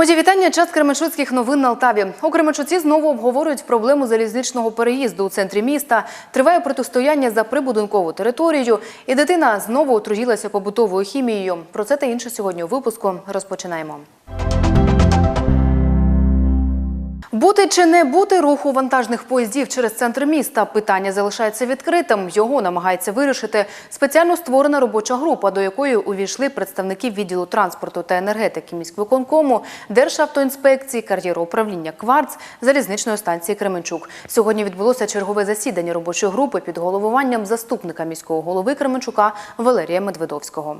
Мої вітання. Час Кременчуцьких новин на Алтаві. У Кременчуці знову обговорюють проблему залізничного переїзду у центрі міста. Триває протистояння за прибудинкову територію, і дитина знову отруїлася побутовою хімією. Про це та інше сьогодні у випуску розпочинаємо. Бути чи не бути руху вантажних поїздів через центр міста? Питання залишається відкритим. Його намагається вирішити спеціально створена робоча група, до якої увійшли представники відділу транспорту та енергетики міськвиконкому, Державтоінспекції, кар'єроуправління «Кварц», залізничної станції Кременчук. Сьогодні відбулося чергове засідання робочої групи під головуванням заступника міського голови Кременчука Валерія Медведовського.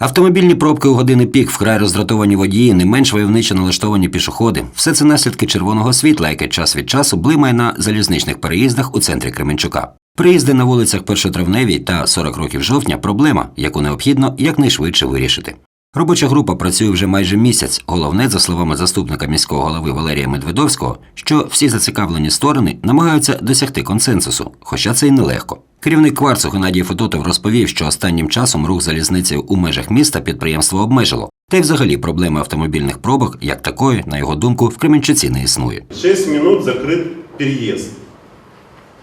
Автомобільні пробки у години пік, вкрай роздратовані водії, не менш войовниче налаштовані пішоходи. Все це наслідки червоного світла, яке час від часу блимає на залізничних переїздах у центрі Кременчука. Приїзди на вулицях Першотравневій та 40 років жовтня проблема, яку необхідно якнайшвидше вирішити. Робоча група працює вже майже місяць. Головне, за словами заступника міського голови Валерія Медведовського, що всі зацікавлені сторони намагаються досягти консенсусу, хоча це й нелегко. Керівник кварцу Геннадій Федотов розповів, що останнім часом рух залізницею у межах міста підприємство обмежило. Та й взагалі проблеми автомобільних пробок, як такої, на його думку, в Кременчуці не існує. 6 минут закрыт переезд.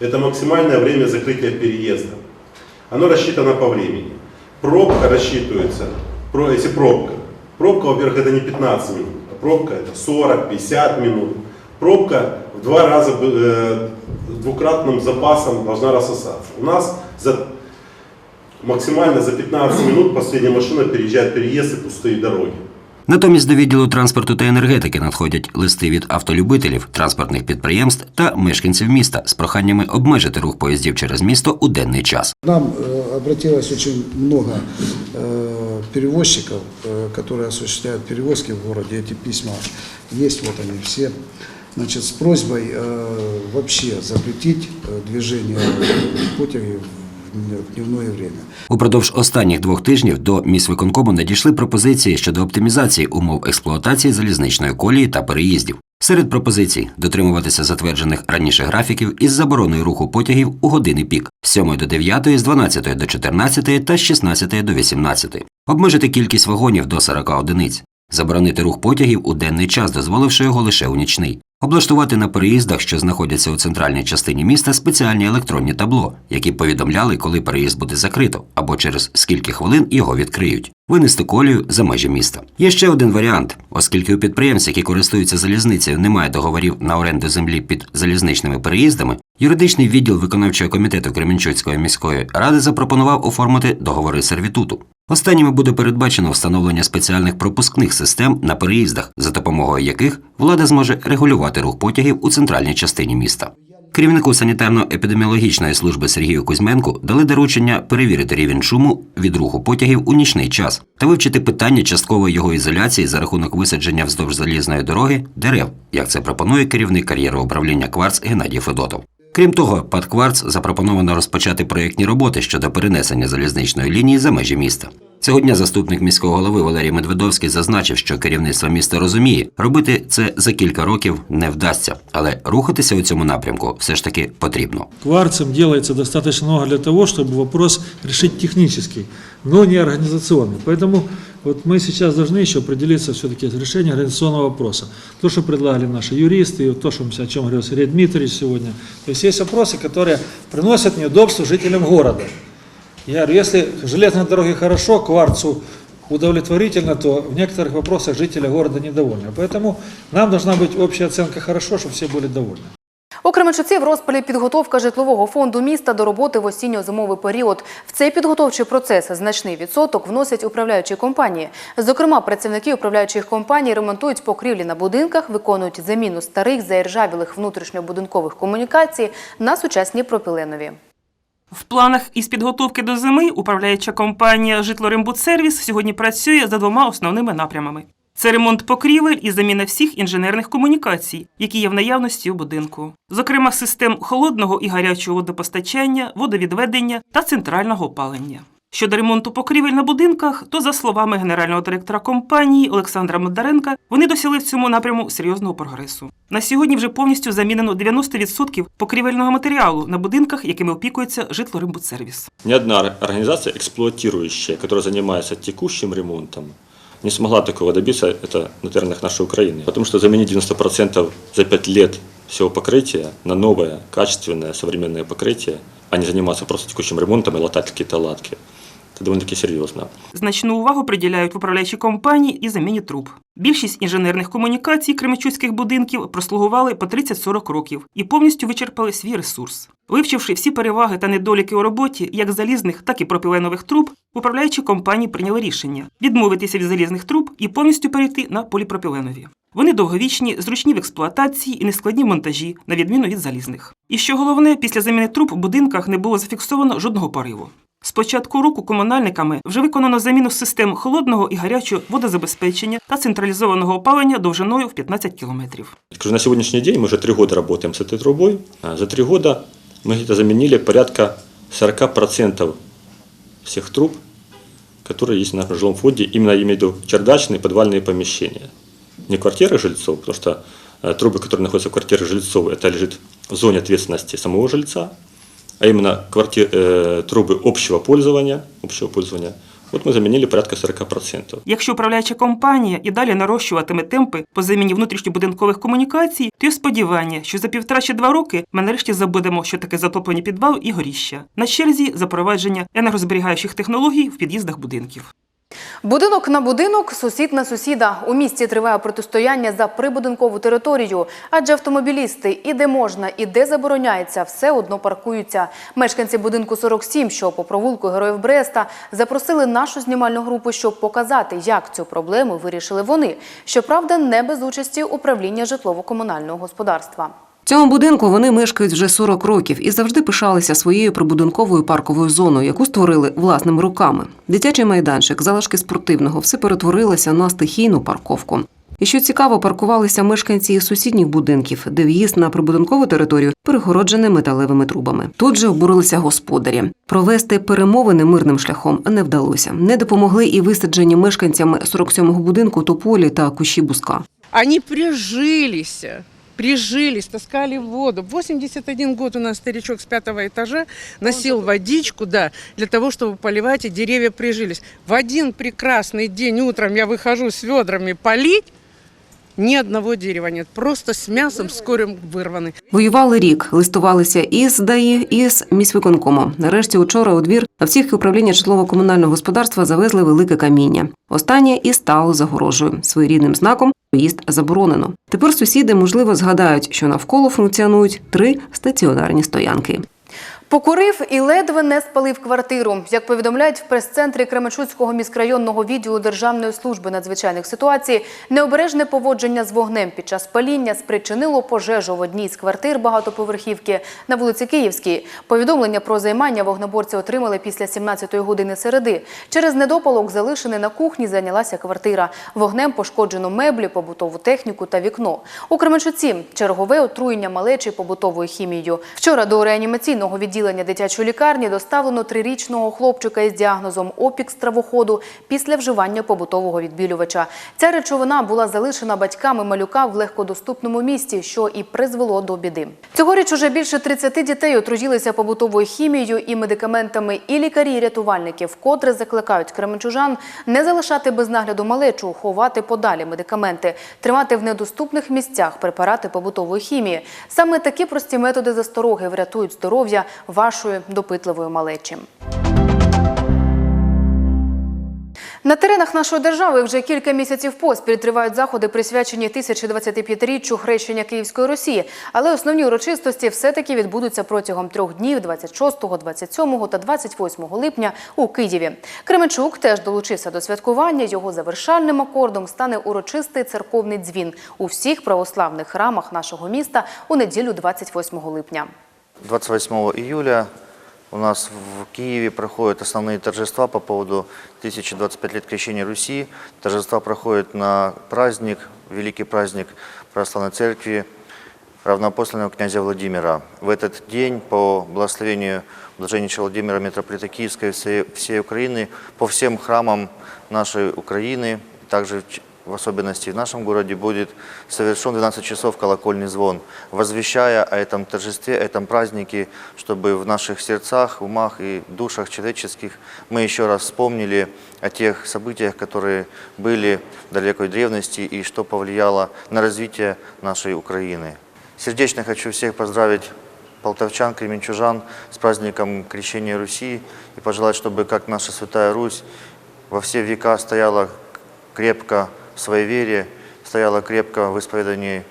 Это максимальное время закрытия переезда. Оно рассчитано по времени. Пробка рассчитывается, про- если пробка. Пробка, во-первых, это не 15 минут, а пробка это 40-50 минут. Пробка в два раза э, двукратным запасом должна рассосаться. У нас за, максимально за 15 минут последняя машина переезжает переезд и пустые дороги. Натомість до відділу транспорту та енергетики надходять листи від автолюбителів, транспортних підприємств та мешканців міста з проханнями обмежити рух поїздів через місто у денний час. К Нам э, обратилось очень много э, перевозчиков, э, которые осуществляют перевозки в городе. Эти письма есть, вот они все. Значит, с просьбой э, вообще запретить э, движение потягов в дневное время. Упродовж останніх двох тижнів до міськвиконкому надійшли пропозиції щодо оптимізації умов експлуатації залізничної колії та переїздів. Серед пропозицій дотримуватися затверджених раніше графіків із забороною руху потягів у години пік з 7 до 9, з 12 до 14 та з 16 до 18, обмежити кількість вагонів до 40 одиниць, заборонити рух потягів у денний час, дозволивши його лише у нічний. Облаштувати на переїздах, що знаходяться у центральній частині міста, спеціальні електронні табло, які повідомляли, коли переїзд буде закрито, або через скільки хвилин його відкриють. Винести колію за межі міста. Є ще один варіант, оскільки у підприємств, які користуються залізницею, немає договорів на оренду землі під залізничними переїздами. Юридичний відділ виконавчого комітету Кременчуцької міської ради запропонував оформити договори сервітуту. Останніми буде передбачено встановлення спеціальних пропускних систем на переїздах, за допомогою яких влада зможе регулювати рух потягів у центральній частині міста. Керівнику санітарно-епідеміологічної служби Сергію Кузьменку дали доручення перевірити рівень шуму від руху потягів у нічний час та вивчити питання часткової його ізоляції за рахунок висадження вздовж залізної дороги дерев, як це пропонує керівник кар'єру управління Кварц Геннадій Федотов. Крім того, ПАД «Кварц» запропоновано розпочати проєктні роботи щодо перенесення залізничної лінії за межі міста. Цього дня заступник міського голови Валерій Медведовський зазначив, що керівництво міста розуміє, робити це за кілька років не вдасться, але рухатися у цьому напрямку все ж таки потрібно. Кварцем делается достаточно много для того, чтобы вопрос решить технический, но не организационный. Поэтому вот мы сейчас должны еще определиться все-таки с решением организационного вопроса. То, что предлагали наши юристы, и то, что, мы- о чем говорил Сергей Дмитриевич сегодня. То есть есть вопросы, которые приносят неудобства жителям города. Я говорю, если железные дороги хорошо, кварцу удовлетворительно, то в некоторых вопросах жители города недовольны. Поэтому нам должна быть общая оценка хорошо, чтобы все были довольны. У Кременчуці в розпалі підготовка житлового фонду міста до роботи в осінньо-зимовий період. В цей підготовчий процес значний відсоток вносять управляючі компанії. Зокрема, працівники управляючих компаній ремонтують покрівлі на будинках, виконують заміну старих заіржавілих внутрішньобудинкових комунікацій на сучасні пропіленові. В планах із підготовки до зими управляюча компанія «Житлорембудсервіс» сьогодні працює за двома основними напрямами. Це ремонт покрівель і заміна всіх інженерних комунікацій, які є в наявності у будинку, зокрема систем холодного і гарячого водопостачання, водовідведення та центрального опалення. Щодо ремонту покрівель на будинках, то за словами генерального директора компанії Олександра Модаренка, вони досягли в цьому напряму серйозного прогресу. На сьогодні вже повністю замінено 90% покрівельного матеріалу на будинках, якими опікується житлорембудсервіс. Ни одна организация эксплуатирующая, которая занимается текущим ремонтом, Не смогла такого добиться это на теренах нашей Украины. Потому что заменить 90% за 5 лет всего покрытия на новое, качественное, современное покрытие, а не заниматься просто текущим ремонтом и латать какие-то латки, это довольно-таки серьезно. Значну увагу приділяють в управляючій компанії і заміні труб. Більшість інженерних комунікацій кремечуцьких будинків прослугували по 30-40 років і повністю вичерпали свій ресурс. Вивчивши всі переваги та недоліки у роботі як залізних, так і пропіленових труб, управляючі компанії прийняли рішення відмовитися від залізних труб і повністю перейти на поліпропіленові. Вони довговічні, зручні в експлуатації і нескладні монтажі, на відміну від залізних. І що головне, після заміни труб в будинках не було зафіксовано жодного пориву. З початку року комунальниками вже виконано заміну систем холодного і гарячого водозабезпечення та централізованого опалення довжиною в 15 кілометрів. Скажу, на сегодняшний день мы уже три года работаем с этой трубой. А За три года мы где-то заменили порядка 40% всех труб, которые есть в нашем жилом фонде, именно я имею в виду чердачные подвальные помещения. Не квартиры жильцов, потому что э, трубы, которые находятся в квартирах жильцов, это лежит в зоне ответственности самого жильца, а именно квартир, э, трубы общего пользования, общего пользования. Вот мы заменили порядка 40%. Якщо управляюча компанія і далі нарощуватиме темпи по заміні внутрішньобудинкових комунікацій, то є сподівання, що за півтора чи два роки ми нарешті забудемо, що таке затоплені підвал і горіща. На черзі запровадження енергозберігаючих технологій в під'їздах будинків. Будинок на будинок, сусід на сусіда. У місті триває протистояння за прибудинкову територію, адже автомобілісти і де можна, і де забороняється, все одно паркуються. Мешканці будинку 47, що по провулку Героїв Бреста, запросили нашу знімальну групу, щоб показати, як цю проблему вирішили вони. Щоправда, не без участі управління житлово-комунального господарства. Цьому будинку вони мешкають вже 40 років і завжди пишалися своєю прибудинковою парковою зоною, яку створили власними руками. Дитячий майданчик, залишки спортивного, все перетворилося на стихійну парковку. І що цікаво, паркувалися мешканці із сусідніх будинків, де в'їзд на прибудинкову територію перегороджений металевими трубами. Тут же обурилися господарі. Провести перемовини мирним шляхом не вдалося. Не допомогли і висаджені мешканцями 47-го будинку тополі та кущі буска. Они прижились, прижились, таскали воду. 81 год у нас старичок с пятого этажа носил водичку, да, для того, чтобы поливать, и деревья прижились. В один прекрасный день утром я выхожу с ведрами полить, ни одного дерева нет, просто с мясом скорым вырваны. Воювали рік, листувалися із ДАІ, і з міськвиконкому. Нарешті учора у двір всіх управління житлово-комунального господарства завезли велике каміння. Останнє і стало загорожею. Своєрідним знаком виїзд заборонено. Тепер сусіди, можливо, згадають, що навколо функціонують три стаціонарні стоянки. Покурив і ледве не спалив квартиру. Як повідомляють в прес-центрі Кременчуцького міськрайонного відділу Державної служби надзвичайних ситуацій, необережне поводження з вогнем під час паління спричинило пожежу в одній з квартир багатоповерхівки на вулиці Київській. Повідомлення про займання вогнеборці отримали після 17-ї години середи. Через недопалок, залишений на кухні, зайнялася квартира. Вогнем пошкоджено меблі, побутову техніку та вікно. У Кременчуці чергове отруєння малечі побутовою хімією. Вчора до реанімаційного відділення дитячої лікарні доставлено трирічного хлопчика із діагнозом опік стравоходу після вживання побутового відбілювача. Ця речовина була залишена батьками малюка в легкодоступному місті, що і призвело до біди. Цьогоріч уже більше 30 дітей отруїлися побутовою хімією і медикаментами. І лікарі, і рятувальники вкотре закликають кременчужан не залишати без нагляду малечу, ховати подалі медикаменти, тримати в недоступних місцях препарати побутової хімії. Саме такі прості методи застороги врятують здоров'я вашої допитливої малечі. На теренах нашої держави вже кілька місяців поспіль тривають заходи, присвячені 1025-річчю хрещення Київської Росії. Але основні урочистості все-таки відбудуться протягом трьох днів 26, 27 та 28 липня у Києві. Кременчук теж долучився до святкування. Його завершальним акордом стане урочистий церковний дзвін у всіх православних храмах нашого міста у неділю 28 липня. 28 июля у нас в Киеве проходят основные торжества по поводу 1025 лет крещения Руси. Торжества проходят на праздник, великий праздник Православной Церкви равноапостольного князя Владимира. В этот день по благословению блаженнейшего Владимира митрополита Киевской и всей, всей Украины по всем храмам нашей Украины, также в особенности в нашем городе, будет совершен 12 часов колокольный звон, возвещая о этом торжестве, о этом празднике, чтобы в наших сердцах, умах и душах человеческих мы еще раз вспомнили о тех событиях, которые были в далекой древности и что повлияло на развитие нашей Украины. Сердечно хочу всех поздравить полтавчан, кременчужан с праздником Крещения Руси и пожелать, чтобы как наша Святая Русь во все века стояла крепко в своей вере, стояла крепко в исповедании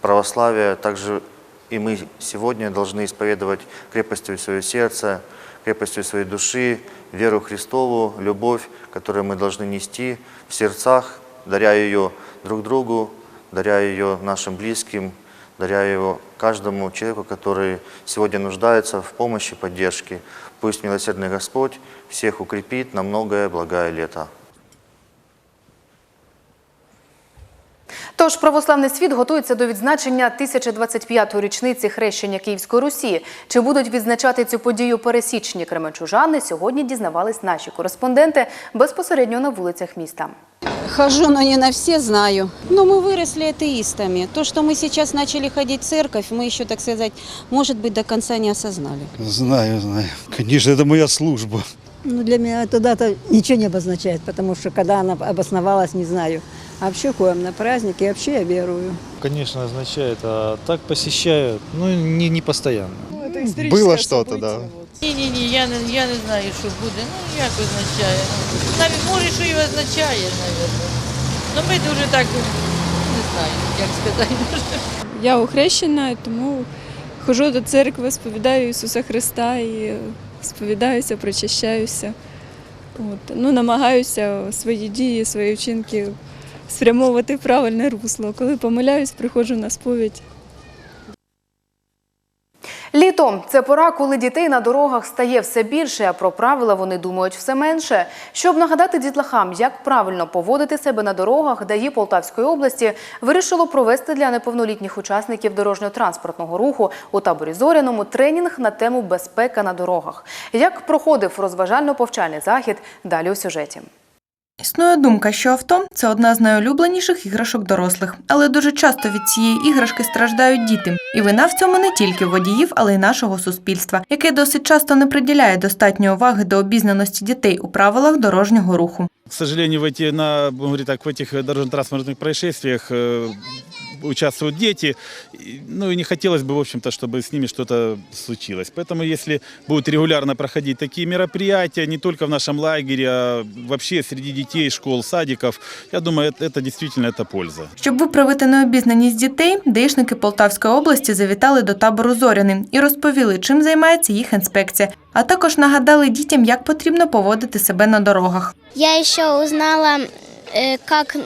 православия. Также и мы сегодня должны исповедовать крепостью свое сердце, крепостью своей души, веру Христову, любовь, которую мы должны нести в сердцах, даря ее друг другу, даря ее нашим близким, даря его каждому человеку, который сегодня нуждается в помощи, поддержке. Пусть милосердный Господь всех укрепит на многое благое лето. Тож православний світ готується до відзначення 1025-ї річниці хрещення Київської Русі. Чи будуть відзначати цю подію пересічні кременчужани, сьогодні дізнавались наші кореспонденти безпосередньо на вулицях міста. Хожу, но не на все знаю. Но мы выросли атеистами. То, что мы сейчас начали ходить в церковь, мы еще, так сказать, может быть, до конца не осознали. Знаю, знаю. Конечно, это моя служба. Ну, для меня эта дата ничего не обозначает, потому что когда она обосновалась, не знаю. А вообще ходим на праздники, вообще я верую. Конечно, означает, а так посещаю, ну, не, не постоянно. Было что-то, да. Ні-ні-ні, я не, я не знаю, що буде. Ну, як означає. Навіть може, що і означає, мабуть. Ну, ми дуже так не знаю, як сказати. Я охрещена, тому ходжу до церкви, сповідаю Ісуса Христа і сповідаюся, причащаюся. От. Ну, намагаюся свої дії, свої вчинки спрямовувати правильне русло. Коли помиляюсь, приходжу на сповідь. Літо це пора, коли дітей на дорогах стає все більше, а про правила вони думають все менше. Щоб нагадати дітлахам, як правильно поводити себе на дорогах, ДАІ Полтавської області вирішило провести для неповнолітніх учасників дорожньо-транспортного руху у таборі Зоряному тренінг на тему безпека на дорогах. Як проходив розважально-повчальний захід, далі у сюжеті. Існує думка, що авто це одна з найулюбленіших іграшок дорослих, але дуже часто від цієї іграшки страждають діти. І вина в цьому не тільки водіїв, але й нашого суспільства, яке досить часто не приділяє достатньо уваги до обізнаності дітей у правилах дорожнього руху. К сожалению, в, эти, на, будем говорить так, в этих дорожно-транспортных происшествиях э, участвуют дети. И, Ну и не хотелось бы, в общем-то, чтобы с ними что-то случилось. Поэтому если будут регулярно проходить такие мероприятия, не только в нашем лагере, а вообще среди детей, школ, садиков, я думаю, это, это действительно это польза. Щоб виправити необізнаність дітей, даїшники Полтавської області завітали до табору Зоряни і розповіли, чим займається їх інспекція, а також нагадали дітям, як потрібно поводити себе на дорогах. Я еще узнала, э, как,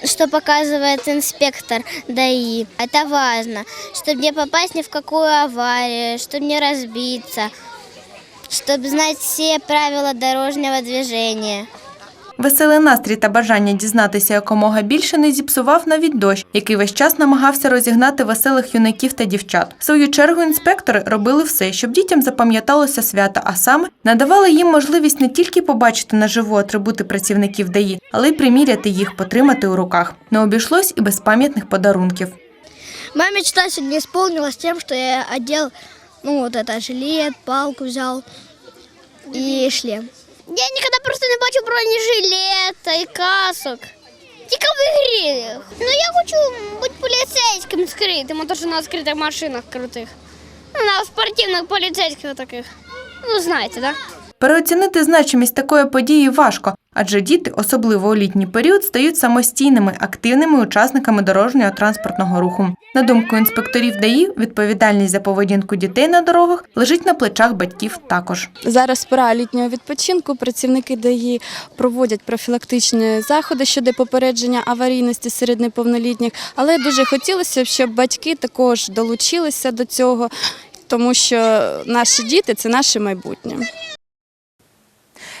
что, что показывает инспектор ДАИ. Это важно, чтобы не попасть ни в какую аварию, чтобы не разбиться, чтобы знать все правила дорожнего движения. Веселий настрій та бажання дізнатися якомога більше не зіпсував навіть дощ, який весь час намагався розігнати веселих юнаків та дівчат. В свою чергу інспектори робили все, щоб дітям запам'яталося свято, а саме надавали їм можливість не тільки побачити наживу атрибути працівників ДАІ, але й приміряти їх, потримати у руках. Не обійшлось і без пам'ятних подарунків. Моя мечта сегодня исполнилась тем, что я одел, ну, вот жилет, палку взял и шлем. Я ніколи просто не бачу бронежилета і касок. Тільки в ігрі. Ну я хочу бути поліцейським скритим, а то що на скритих машинах крутих. Ну, на спортивних поліцейських таких. Ну, знаєте, так? Да? Переоцінити значимість такої події важко, адже діти, особливо у літній період, стають самостійними, активними учасниками дорожнього транспортного руху. На думку інспекторів ДАІ, відповідальність за поведінку дітей на дорогах лежить на плечах батьків також. Зараз пора літнього відпочинку. Працівники ДАІ проводять профілактичні заходи щодо попередження аварійності серед неповнолітніх. Але дуже хотілося б, щоб батьки також долучилися до цього, тому що наші діти це наше майбутнє.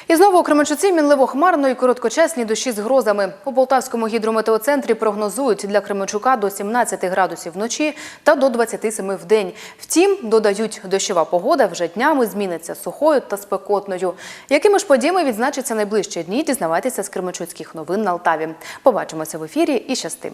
І знову у Кременчуці мінливо хмарно і короткочасні дощі з грозами. У Полтавському гідрометеоцентрі прогнозують для Кременчука до 17 градусів вночі та до 27 в день. Втім, додають, дощова погода вже днями зміниться сухою та спекотною. Якими ж подіями відзначаться найближчі дні, дізнавайтеся з Кременчуцьких новин на Алтаві. Побачимося в ефірі і щастим.